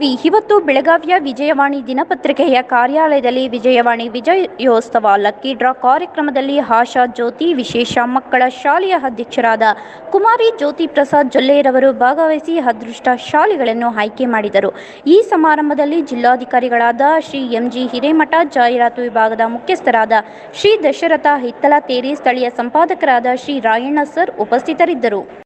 V, ಇವತ್ತು ಬೆಳಗಾವಿಯ ವಿಜಯವಾಣಿ ದಿನಪತ್ರಿಕೆಯ ಕಾರ್ಯಾಲಯದಲ್ಲಿ ವಿಜಯವಾಣಿ ವಿಜಯೋತ್ಸವ ಲಕ್ಕಿ ಡ್ರಾ ಕಾರ್ಯಕ್ರಮದಲ್ಲಿ ಆಶಾ ಜ್ಯೋತಿ, ವಿಶೇಷ ಮಕ್ಕಳ ಶಾಲೆಯ ಅಧ್ಯಕ್ಷರಾದ ಕುಮಾರಿ ಜ್ಯೋತಿ ಪ್ರಸಾದ್ ಜೊಲ್ಲೆಯರವರು ಭಾಗವಹಿಸಿ ಅದೃಷ್ಟ ಶಾಲೆಗಳನ್ನು ಆಯ್ಕೆ ಮಾಡಿದರು. ಈ ಸಮಾರಂಭದಲ್ಲಿ ಜಿಲ್ಲಾಧಿಕಾರಿಗಳಾದ ಶ್ರೀ ಎಂಜಿ ಹಿರೇಮಠ, ಜಾಹೀರಾತು ವಿಭಾಗದ ಮುಖ್ಯಸ್ಥರಾದ ಶ್ರೀ ದಶರಥ ಹಿತ್ತಲ ತೇರಿ, ಸ್ಥಳೀಯ ಸಂಪಾದಕರಾದ ಶ್ರೀ ರಾಯಣ್ಣ ಸರ್ ಉಪಸ್ಥಿತರಿದ್ದರು.